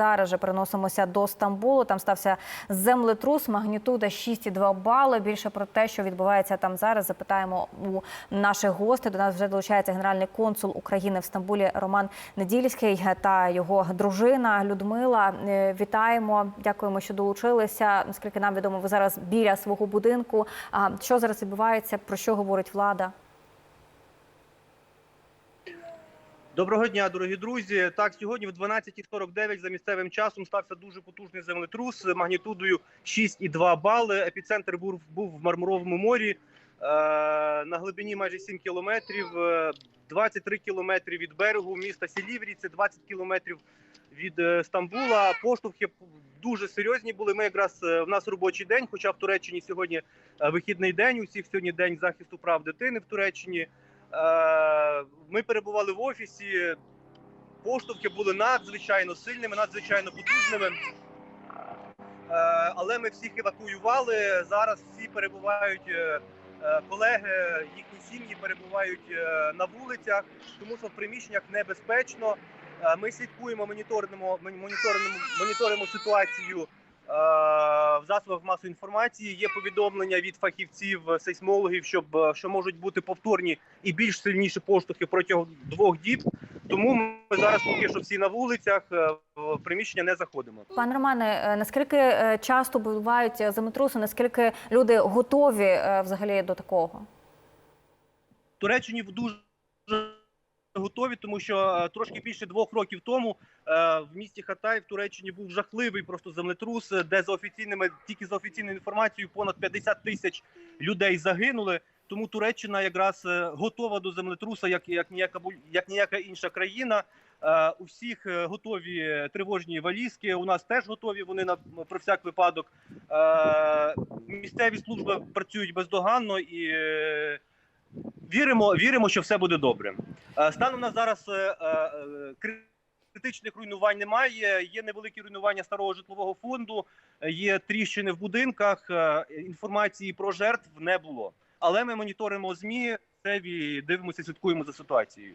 зараз же переносимося до Стамбулу. Там стався землетрус, магнітуда 6,2 бали. Більше про те, що відбувається там зараз, запитаємо у наших гостей. До нас вже долучається генеральний консул України в Стамбулі Роман Недільський та його дружина Людмила. Е, Вітаємо, дякуємо, що долучилися. Наскільки нам відомо, ви зараз біля свого будинку. А що зараз відбувається? Про що говорить влада? Доброго дня, дорогі друзі. Так, сьогодні в 12.49 за місцевим часом стався дуже потужний землетрус магнітудою 6,2 бали. Епіцентр був, був в Мармуровому морі е, на глибині майже 7 кілометрів, е, 23 кілометри від берегу міста Сіліврі, це 20 кілометрів від е, Стамбула. Поштовхи дуже серйозні були. Ми якраз е, в нас робочий день, хоча в Туреччині сьогодні е, вихідний день. У всіх сьогодні день захисту прав дитини в Туреччині. Е, Ми перебували в офісі. Поштовхи були надзвичайно сильними, надзвичайно потужними. Е, Але ми всіх евакуювали. Зараз всі перебувають е, колеги, їхні сім'ї перебувають на вулицях, тому що в приміщеннях небезпечно. Ми слідкуємо, моніторимо, моніторимо, моніторимо ситуацію засобах масової інформації. Є повідомлення від фахівців, сейсмологів, щоб е, що можуть бути повторні і більш сильніші поштовхи протягом двох діб. Тому ми зараз поки що всі на вулицях е, в приміщення не заходимо. Пане Романе, е, наскільки е, часто бувають е, землетруси? Наскільки люди готові е, взагалі до такого? В Туреччині дуже готові, тому що е, трошки більше двох років тому е, в місті Хатай в Туреччині був жахливий просто землетрус, де за офіційними тільки за офіційною інформацією понад 50 тисяч людей загинули. Тому Туреччина якраз е, готова до землетруса, як як ніяка як ніяка інша країна. У всіх готові тривожні валізки. У нас теж готові. Вони на про всяк випадок. Місцеві служби працюють бездоганно і віримо, віримо, що все буде добре. Е, Станом на зараз е, е, критичних руйнувань немає. Є невеликі руйнування старого житлового фонду, є тріщини в будинках. Інформації про жертв не було. Але ми моніторимо змі, Це дивимося, слідкуємо за ситуацією.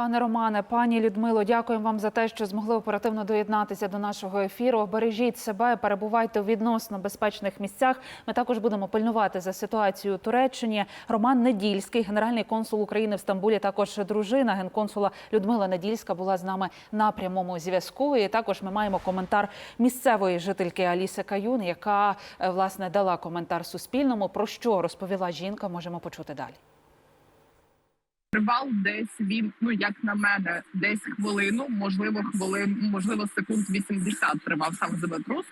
Пане Романе, пані Людмило, дякуємо вам за те, що змогли оперативно доєднатися до нашого ефіру. Бережіть себе, перебувайте у відносно безпечних місцях. Ми також будемо пильнувати за ситуацією у Туреччині. Роман Недільський, генеральний консул України в Стамбулі, також дружина генконсула Людмила Недільська була з нами на прямому зв'язку. І також ми маємо коментар місцевої жительки Аліси Каюн, яка е, власне дала коментар Суспільному. Про що розповіла жінка, можемо почути далі. Тривав десь він, ну як на мене, десь хвилину, можливо, хвилин, можливо, секунд 80 тривав сам землетрус.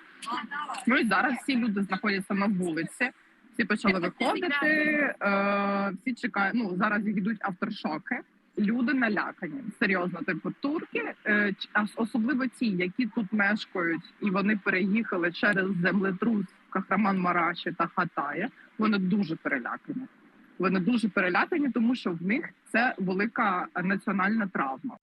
Ну і зараз всі люди знаходяться на вулиці. Всі почали виходити. Е, всі чекають. Ну зараз йдуть авторшоки. Люди налякані. Серйозно, типу турки, е, особливо ті, які тут мешкають, і вони переїхали через землетрус в Кахраман-Мараші та Хатає. Вони дуже перелякані. Вони дуже перелякані, тому що в них це велика національна травма.